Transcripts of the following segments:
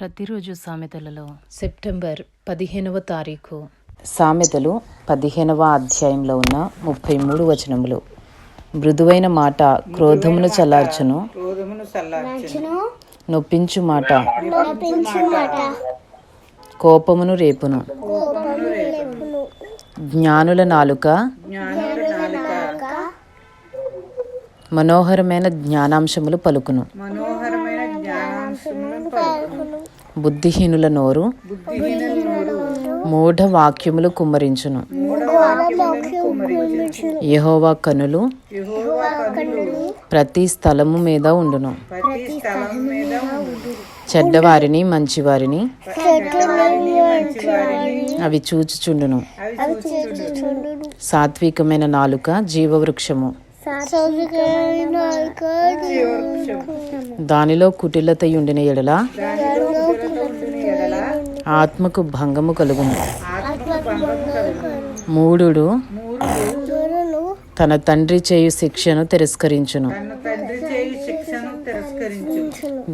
ప్రతిరోజు సామెతలలో సెప్టెంబర్ పదిహేనవ తారీఖు. సామెతలు పదిహేనవ అధ్యాయంలో ఉన్న ముప్పై మూడు వచనములు. మృదువైన మాట క్రోధమును చల్లార్చును. నొప్పించు మాట. కోపమును రేపును. జ్ఞానుల నాలుక. మనోహరమైన జ్ఞానాంశములు పలుకును. బుద్ధిహీనుల నోరు మూఢ వాక్యములు కుమ్మరించును. యహోవా కనులు ప్రతి స్థలము మీద ఉండును. చెడ్డవారిని మంచివారిని అవి చూచుచుండును. సాత్వికమైన నాలుక జీవవృక్షము. దానిలో కుటిలతయుండిన ఎడల ఆత్మకు భంగము కలుగును. మూడుడు తన తండ్రి చేయు శిక్షను తిరస్కరించును.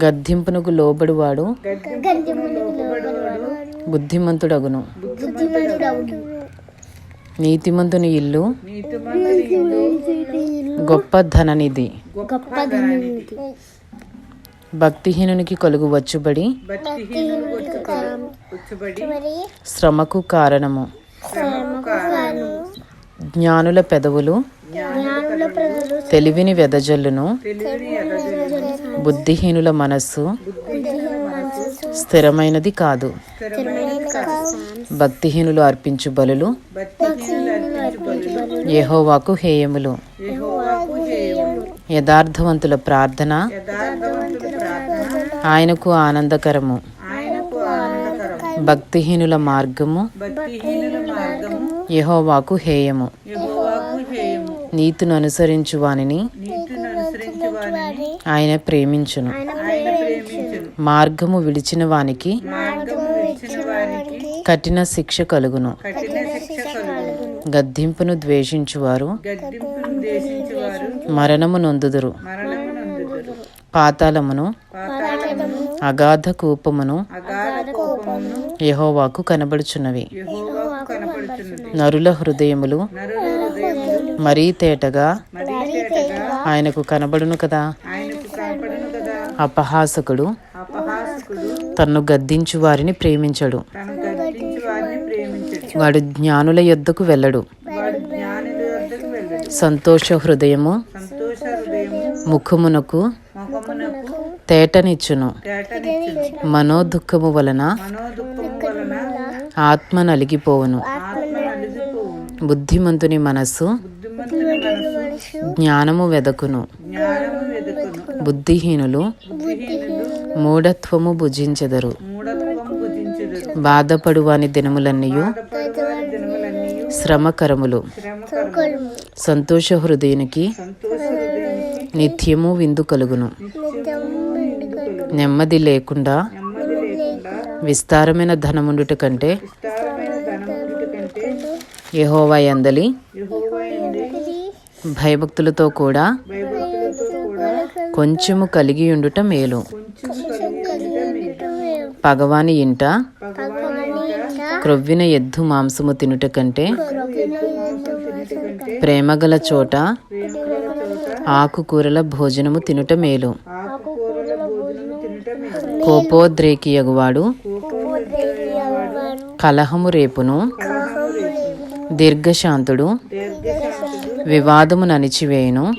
గద్దింపునకు లోబడువాడు బుద్ధిమంతుడగును. నీతిమంతుని ఇల్లు గొప్ప ధననిధి. భక్తిహీనునికి కలుగు వచ్చుబడి శ్రమకు కారణము. జ్ఞానుల పెదవులు తెలివిని వెదజల్లును బుద్ధిహీనుల మనస్సు స్థిరమైనది కాదు. భక్తిహీనులు అర్పించు బలులు యెహోవాకు హేయములు. యథార్థవంతుల ప్రార్థన. ఆయనకు ఆనందకరము. భక్తిహీనుల మార్గము. యెహోవాకు హేయము. నీతిని అనుసరించు వానిని ఆయన ప్రేమించును. మార్గము విడిచిన వానికి కఠిన శిక్ష కలుగును. గద్దింపును ద్వేషించువారు. మరణము నొందుదురు. పాతాళమును అగాధ కూపమును యెహోవాకు కనబడుచున్నవి. నరుల హృదయములు మరీ తేటగా ఆయనకు కనబడును కదా. అపహాసకుడు తన్ను గద్దించు వారిని ప్రేమించడు. వాడు జ్ఞానుల యొద్దకు వెళ్ళడు. సంతోష హృదయము ముఖమునకు తేటనిచ్చును. మనోదుఖము వలన ఆత్మ నలిగిపోవును. బుద్ధిమంతుని మనస్సు జ్ఞానము వెదకును. బుద్ధిహీనులు మూఢత్వము భుజించెదరు. బాధపడువాని దినములన్నయు శ్రమకరములు. సంతోష హృదయునికి నిత్యము విందు కలుగును. నెమ్మది లేకుండా విస్తారమైన ధనముండుట కంటే యెహోవా యందలి భయభక్తులతో కూడా కొంచెము కలిగి ఉండుట మేలు. పగవాని ఇంట క్రొవ్విన ఎద్దు మాంసము తినుట కంటే ప్రేమగల చోట ఆకుకూరల భోజనము తినుట మేలు. కోపోద్రేకియగువాడు కలహము రేపును దీర్ఘశాంతుడు వివాదము ననిచివేయును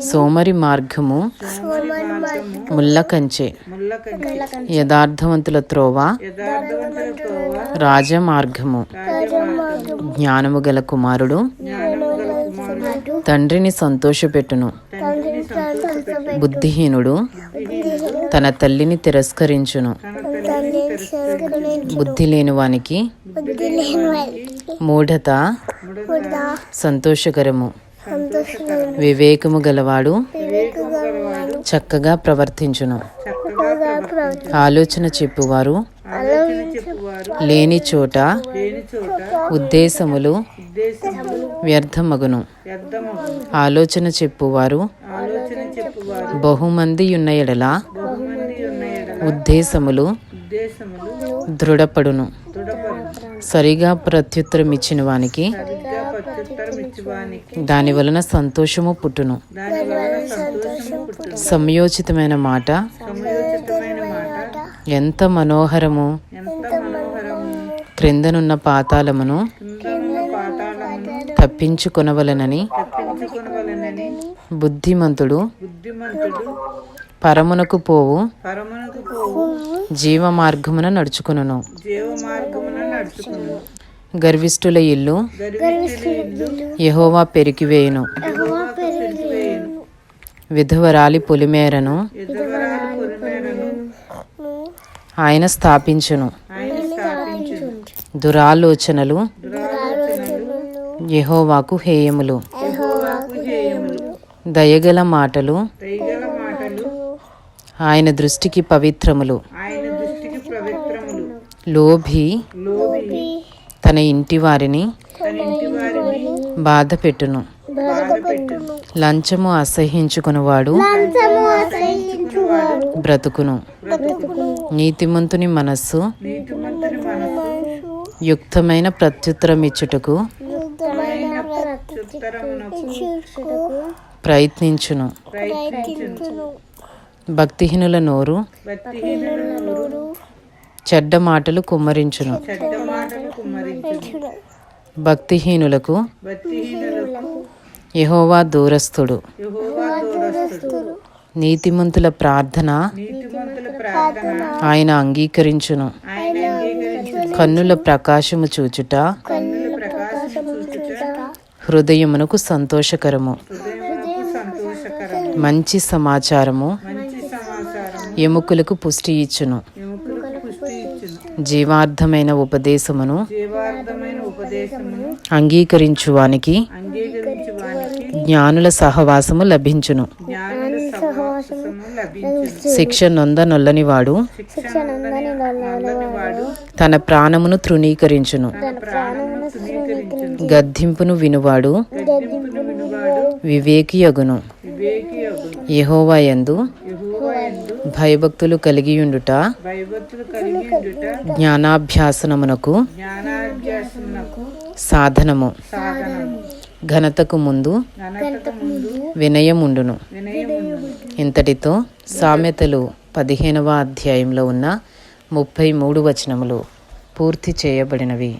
సోమరి మార్గము ముల్ల కంచె. యథార్థవంతుల త్రోవ రాజమార్గము. జ్ఞానము గల కుమారుడు తండ్రిని సంతోషపెట్టును. బుద్ధిహీనుడు తన తల్లిని తిరస్కరించును. బుద్ధి లేని వానికి మూఢత సంతోషకరము. వివేకము గలవాడు చక్కగా ప్రవర్తించును. ఆలోచన చెప్పువారు లేని చోట ఉద్దేశములు వ్యర్థమగును. ఆలోచన చెప్పువారు బహుమంది ఉన్న ఎడల ఉద్దేశములు దృఢపడును. దృఢపడు సరిగా ప్రత్యుత్తరం ఇచ్చిన వానికి దాని వలన సంతోషము పుట్టును. సమయోచితమైన మాట. ఎంత మనోహరము. క్రిందనున్న పాతాళమును తప్పించుకొనవలనని బుద్ధిమంతుడు పరమునకు పోవు జీవ మార్గమున నడుచుకును గర్విష్ఠుల ఇల్లు. యహోవా పెరికివేయును విధవరాలి పొలిమేరను. ఆయన స్థాపించును. దురాలోచనలు. యహోవాకు హేయములు. దయగల మాటలు. ఆయన దృష్టికి పవిత్రములు. లోభి. తన ఇంటి వారిని బాధ పెట్టును. లంచము అసహ్యించుకునివాడు అసహించుకునివాడు బ్రతుకును. నీతిమంతుని మనస్సు యుక్తమైన ప్రత్యుత్తరం ఇచ్చుటకు ప్రయత్నించును. భక్తిహీనుల నోరు చెడ్డ మాటలు కుమ్మరించును. భక్తిహీనులకు యెహోవా దూరస్థుడు. నీతిమంతుల ప్రార్థన ఆయన అంగీకరించును. కన్నుల ప్రకాశము చూచుట హృదయమునకు సంతోషకరము. మంచి సమాచారము. ఎముకలకు పుష్టి ఇచ్చును. జీవార్థమైన ఉపదేశమును అంగీకరించువానికి అంగీకరించి వానికి జ్ఞానుల సహవాసము లభించును. శిక్ష నొంద నొల్లనివాడు శిక్ష నొందని వాడు తన ప్రాణమును తృణీకరించును. గద్దింపును వినువాడు వివేకియగును. వివేకి భయభక్తులు కలిగియుండుట జ్ఞానాభ్యాసనమునకు సాధనము. ఘనతకు ముందు వినయముండును. ఇంతటితో సామెతలు పదిహేనవ అధ్యాయంలో ఉన్న ముప్పై మూడు వచనములు పూర్తి చేయబడినవి.